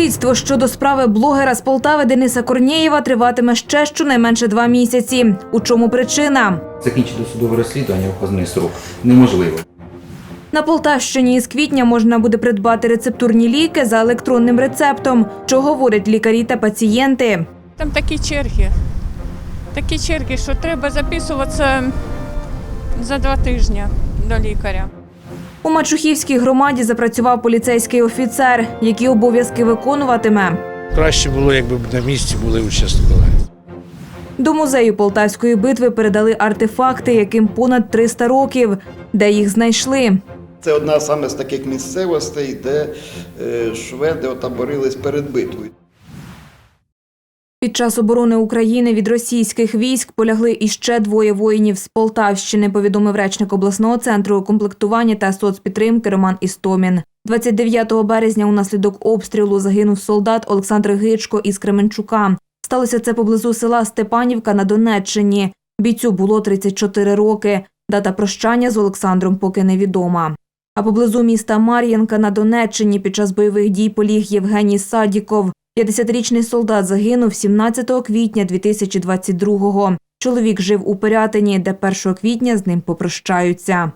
Слідство щодо справи блогера з Полтави Дениса Корнієва триватиме ще щонайменше два місяці. У чому причина? Закінчити досудове розслідування у вказаний срок неможливо. На Полтавщині із квітня можна буде придбати рецептурні ліки за електронним рецептом. Що говорять лікарі та пацієнти? Там такі черги. Такі черги, що треба записуватися за два тижні до лікаря. У Мачухівській громаді запрацював поліцейський офіцер, які обов'язки виконуватиме. Краще було, якби на місці були участкові. До музею Полтавської битви передали артефакти, яким понад 300 років. Де їх знайшли? Це одна саме з таких місцевостей, де е, шведи отаборились перед битвою. Під час оборони України від російських військ полягли іще двоє воїнів з Полтавщини, повідомив речник обласного центру комплектування та соцпідтримки Роман Істомін. 29 березня унаслідок обстрілу загинув солдат Олександр Гичко із Кременчука. Сталося це поблизу села Степанівка на Донеччині. Бійцю було 34 роки. Дата прощання з Олександром поки невідома. А поблизу міста Мар'їнка на Донеччині під час бойових дій поліг Євгеній Садіков. 50-річний солдат загинув 17 квітня 2022-го. Чоловік жив у Пирятині, де 1 квітня з ним попрощаються.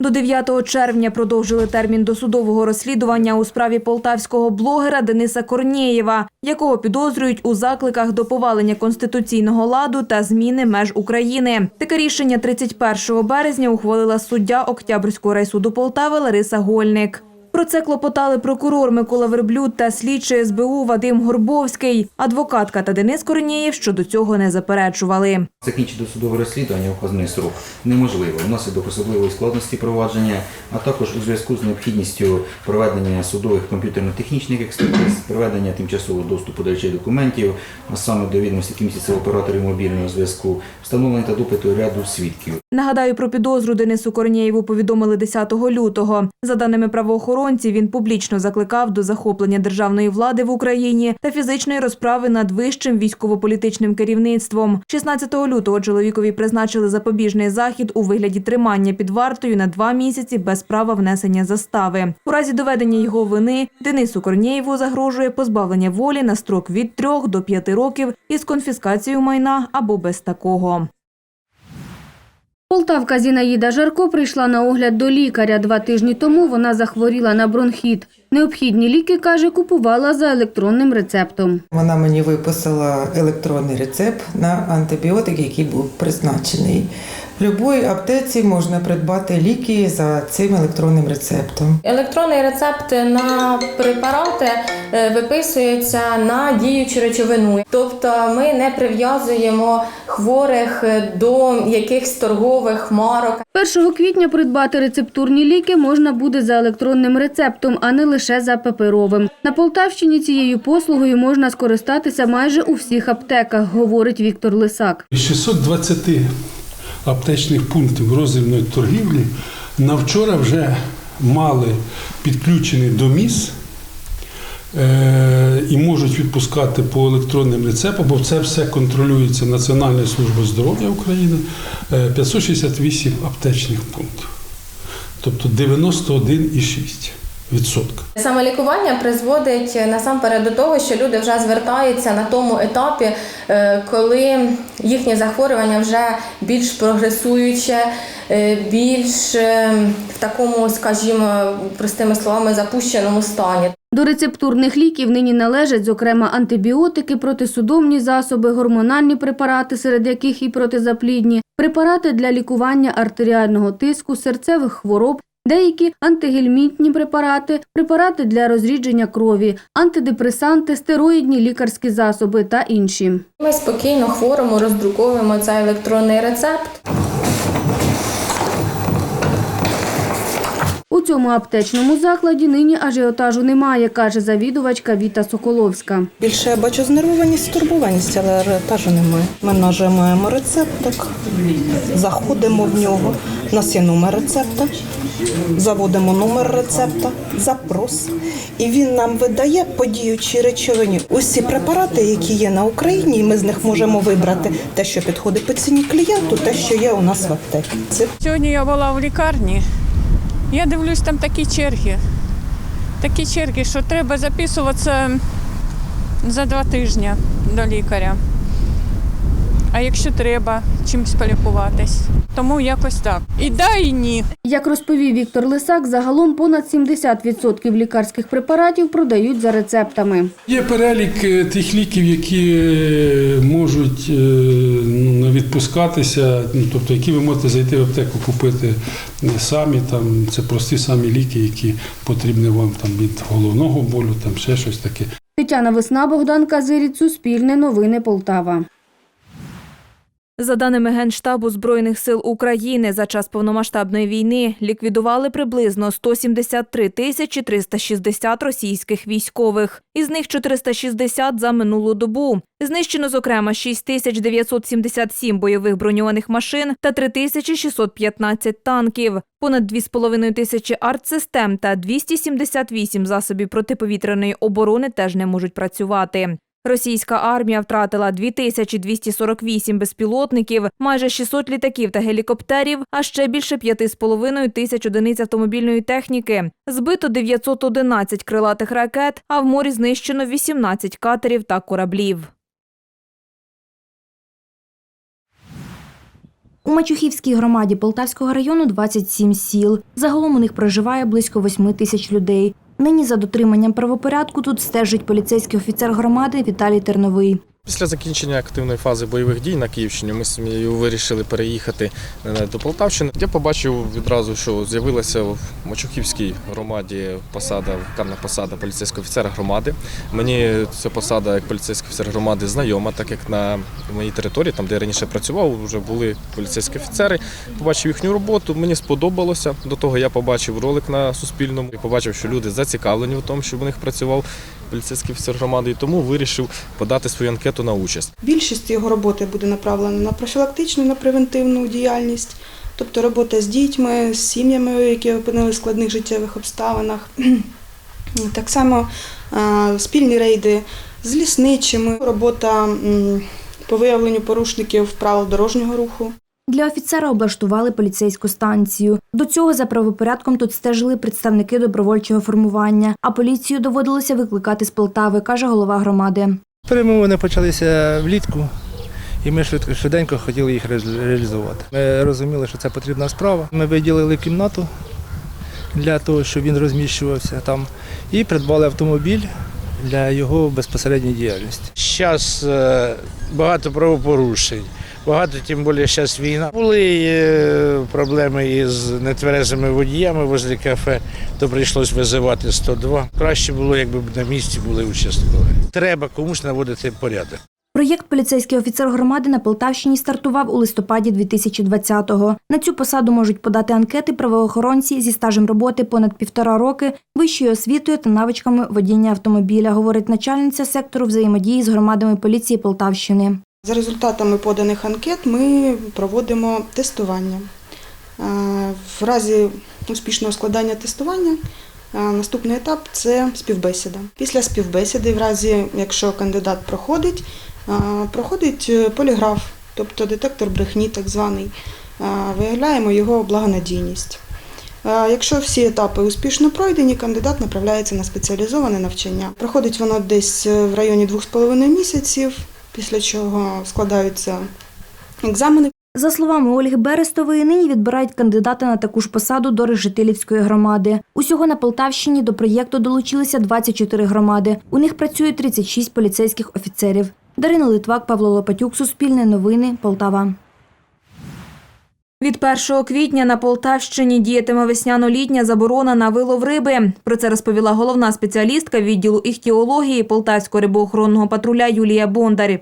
До 9 червня продовжили термін досудового розслідування у справі полтавського блогера Дениса Корнієва, якого підозрюють у закликах до повалення конституційного ладу та зміни меж України. Таке рішення 31 березня ухвалила суддя Октябрьського райсуду Полтави Лариса Гольник. Про це клопотали прокурор Микола Верблюд та слідчий СБУ Вадим Горбовський. Адвокатка та Денис Корнієв щодо цього не заперечували. Закінчити досудове розслідування у вказаний срок неможливо внаслідок особливої складності провадження, а також у зв'язку з необхідністю проведення судових комп'ютерно-технічних експертиз, проведення тимчасового доступу до речей документів, а саме до відомості комісії операторів мобільного зв'язку, встановлення та допиту ряду свідків. Нагадаю, про підозру Денису Корнієву повідомили 10 лютого. За даними правоохоронців, він публічно закликав до захоплення державної влади в Україні та фізичної розправи над вищим військово-політичним керівництвом. 16 лютого чоловікові призначили запобіжний захід у вигляді тримання під вартою на два місяці без права внесення застави. У разі доведення його вини Денису Корнієву загрожує позбавлення волі на строк від 3 до 5 років із конфіскацією майна або без такого. Полтавка Зінаїда Жарко прийшла на огляд до лікаря. Два тижні тому вона захворіла на бронхіт. Необхідні ліки, каже, купувала за електронним рецептом. Вона мені виписала електронний рецепт на антибіотик, який був призначений. В будь-якій аптеці можна придбати ліки за цим електронним рецептом. Електронний рецепт на препарати е, виписується на діючу речовину. Тобто ми не прив'язуємо хворих е, до якихось торгових марок. 1 квітня придбати рецептурні ліки можна буде за електронним рецептом, а не лише за паперовим. На Полтавщині цією послугою можна скористатися майже у всіх аптеках, говорить Віктор Лисак. Із 620 аптечних пунктів роздрібної торгівлі на вчора вже мали підключений до МІС е, і можуть відпускати по електронним рецептам, бо це все контролюється Національною службою здоров'я України, е, 568 аптечних пунктів. Тобто 91,6%. Відсотка. Самолікування призводить насамперед до того, що люди вже звертаються на тому етапі, е, коли їхнє захворювання вже більш прогресуюче, е, більш е, в такому, скажімо, простими словами, запущеному стані. До рецептурних ліків нині належать, зокрема, антибіотики, протисудомні засоби, гормональні препарати, серед яких і протизаплідні, препарати для лікування артеріального тиску, серцевих хвороб, деякі антигельмінтні препарати, препарати для розрідження крові, антидепресанти, стероїдні лікарські засоби та інші. Ми спокійно хворому роздруковуємо цей електронний рецепт. У цьому аптечному закладі нині ажіотажу немає, каже завідувачка Віта Соколовська. Більше я бачу знервованість, стурбованість, але ажіотажу немає. Ми нажимаємо рецептик, заходимо в нього. У нас є номер рецепта, заводимо номер рецепта, запрос. І він нам видає по діючій речовині усі препарати, які є на Україні, і ми з них можемо вибрати те, що підходить по ціні клієнту, те, що є у нас в аптеці. Сьогодні я була в лікарні. Я дивлюсь, там такі черги. Такі черги, що треба записуватися за два тижні до лікаря. А якщо треба чимось полікуватись, тому якось так. І да, і ні. Як розповів Віктор Лисак, загалом понад 70% лікарських препаратів продають за рецептами. Є перелік е, тих ліків, які е, можуть е, ну, не відпускатися, ну, тобто які ви можете зайти в аптеку купити самі. Там, це прості самі ліки, які потрібні вам там, від головного болю, там ще щось таке. Тетяна Весна, Богдан Казиріць, Суспільне новини Полтава. За даними Генштабу Збройних сил України, за час повномасштабної війни ліквідували приблизно 173 тисячі 360 російських військових. Із них 460 за минулу добу. Знищено, зокрема, 6 тисяч 977 бойових броньованих машин та 3 тисячі 615 танків, понад 2,5 тисячі артсистем та 278 засобів протиповітряної оборони теж не можуть працювати. Російська армія втратила 2248 безпілотників, майже 600 літаків та гелікоптерів, а ще більше 5,5 тисяч одиниць автомобільної техніки. Збито 911 крилатих ракет, а в морі знищено 18 катерів та кораблів. У Мачухівській громаді Полтавського району 27 сіл. Загалом у них проживає близько 8 тисяч людей. Нині за дотриманням правопорядку тут стежить поліцейський офіцер громади Віталій Терновий. Після закінчення активної фази бойових дій на Київщині ми з сім'єю вирішили переїхати е, до Полтавщини. Я побачив відразу, що з'явилася в Мачухівській громаді посада, вакантна посада поліцейського офіцера громади. Мені ця посада як поліцейський офіцер громади знайома, так як на моїй території, там де я раніше працював, вже були поліцейські офіцери. Побачив їхню роботу, мені сподобалося. До того я побачив ролик на Суспільному і побачив, що люди зацікавлені в тому, щоб у них працював поліцейський офіцер громади, і тому вирішив подати свою анкету на участь. Більшість його роботи буде направлена на профілактичну, на превентивну діяльність, тобто робота з дітьми, з сім'ями, які опинилися в складних життєвих обставинах. Так само спільні рейди з лісничими, робота по виявленню порушників правил дорожнього руху. Для офіцера облаштували поліцейську станцію. До цього за правопорядком тут стежили представники добровольчого формування, а поліцію доводилося викликати з Полтави, каже голова громади. Перемовини почалися влітку, і ми швидко швиденько хотіли їх реалізувати. Ми розуміли, що це потрібна справа. Ми виділили кімнату для того, щоб він розміщувався там, і придбали автомобіль для його безпосередньої діяльності. Зараз е, багато правопорушень, багато, тим більше зараз війна. Були е, проблеми із нетверезими водіями возле кафе, то прийшлось визивати 102. Краще було, якби на місці були участкові. Треба комусь наводити порядок. Проєкт поліцейський офіцер громади на Полтавщині стартував у листопаді 2020-го. На цю посаду можуть подати анкети правоохоронці зі стажем роботи понад півтора роки, вищою освітою та навичками водіння автомобіля, говорить начальниця сектору взаємодії з громадами поліції Полтавщини. За результатами поданих анкет ми проводимо тестування. Е, В разі успішного складання тестування е, наступний етап це співбесіда. Після співбесіди, в разі якщо кандидат проходить, е, проходить поліграф, тобто детектор брехні, так званий. Виявляємо його благонадійність. Якщо всі етапи успішно пройдені, кандидат направляється на спеціалізоване навчання. Проходить воно десь в районі 2,5 місяців, після чого складаються екзамени. За словами Ольги Берестової, нині відбирають кандидата на таку ж посаду до Решетилівської громади. Усього на Полтавщині до проєкту долучилися 24 громади. У них працює 36 поліцейських офіцерів. Дарина Литвак, Павло Лопатюк, Суспільне новини, Полтава. Від 1 квітня на Полтавщині діятиме весняно-літня заборона на вилов риби. Про це розповіла головна спеціалістка відділу іхтіології Полтавського рибоохоронного патруля Юлія Бондар.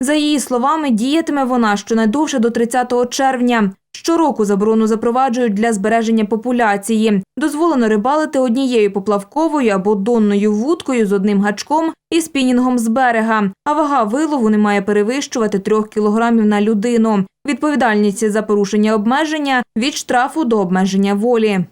За її словами, діятиме вона щонайдовше до 30 червня. Щороку заборону запроваджують для збереження популяції. Дозволено рибалити однією поплавковою або донною вудкою з одним гачком і спінінгом з берега, а вага вилову не має перевищувати 3 кілограмів на людину. Відповідальність за порушення обмеження від штрафу до обмеження волі.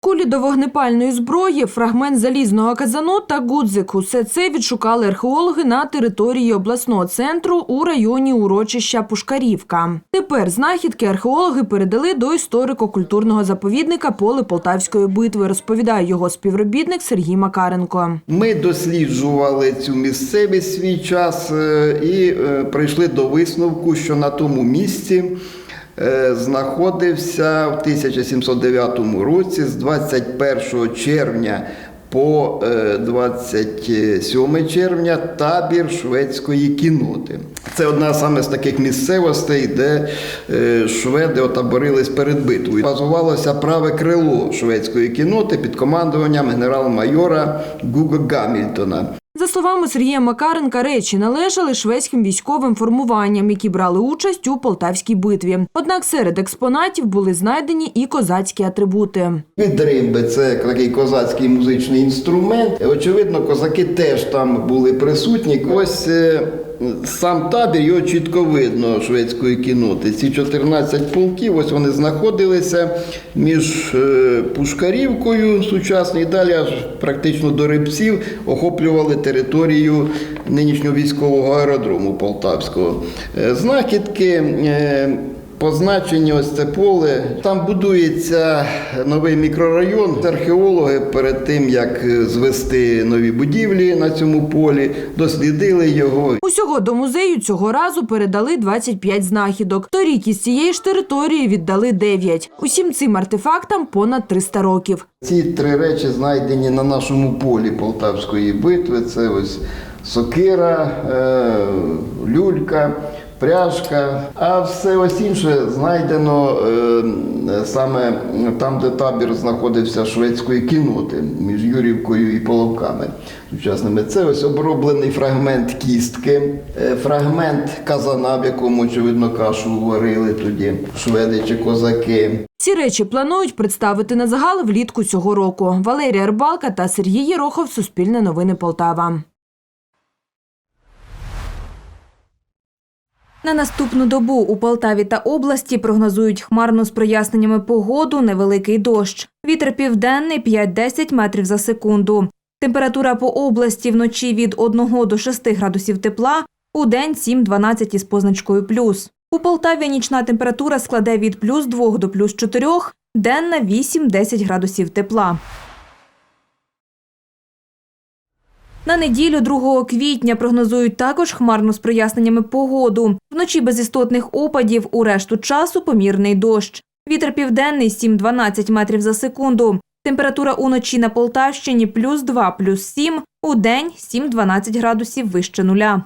Кулі до вогнепальної зброї, фрагмент залізного казану та гудзик – усе це відшукали археологи на території обласного центру у районі урочища Пушкарівка. Тепер знахідки археологи передали до історико-культурного заповідника поле Полтавської битви, розповідає його співробітник Сергій Макаренко. Ми досліджували цю місцевість свій час е, і е, прийшли до висновку, що на тому місці знаходився в 1709 році з 21 червня по е, 27 червня табір шведської кіноти. Це одна саме з таких місцевостей, де е, шведи отаборились перед битвою. Базувалося праве крило шведської кіноти під командуванням генерал-майора Гуго Гамільтона. За словами Сергія Макаренка, речі належали шведським військовим формуванням, які брали участь у Полтавській битві. Однак серед експонатів були знайдені і козацькі атрибути. Відримби це такий козацький музичний інструмент. Очевидно, козаки теж там були присутні. Ось е, сам табір, його чітко видно шведської кіноти. Ці 14 полків, ось вони знаходилися між е, Пушкарівкою сучасною і далі аж практично до Рибців охоплювали територію нинішнього військового аеродрому Полтавського. Е, Знахідки. Е, Позначені ось це поле. Там будується новий мікрорайон. Археологи перед тим як звести нові будівлі на цьому полі, дослідили його. Усього до музею цього разу передали 25 знахідок. Торік із цієї ж території віддали 9. Усім цим артефактам понад 300 років. Ці три речі знайдені на нашому полі Полтавської битви. Це ось сокира, е, люлька. Пряжка, а все ось інше знайдено е, саме там, де табір знаходився шведської кіноти між Юрівкою і Половками сучасними. Це ось оброблений фрагмент кістки, е, фрагмент казана, в якому, очевидно, кашу варили тоді шведи чи козаки. Ці речі планують представити на загал влітку цього року. Валерія Рибалка та Сергій Єрохов. Суспільне новини Полтава. На наступну добу у Полтаві та області прогнозують хмарну з проясненнями погоду, невеликий дощ. Вітер південний 5-10 метрів за секунду. Температура по області вночі від 1 до 6 градусів тепла, у день 7-12 із позначкою плюс. У Полтаві нічна температура складе від плюс 2 до плюс 4, денна 8-10 градусів тепла. На неділю 2 квітня прогнозують також хмарну з проясненнями погоду. Вночі без істотних опадів, у решту часу помірний дощ. Вітер південний 7-12 метрів за секунду. Температура уночі на Полтавщині плюс 2, плюс 7, у день 7-12 градусів вище нуля.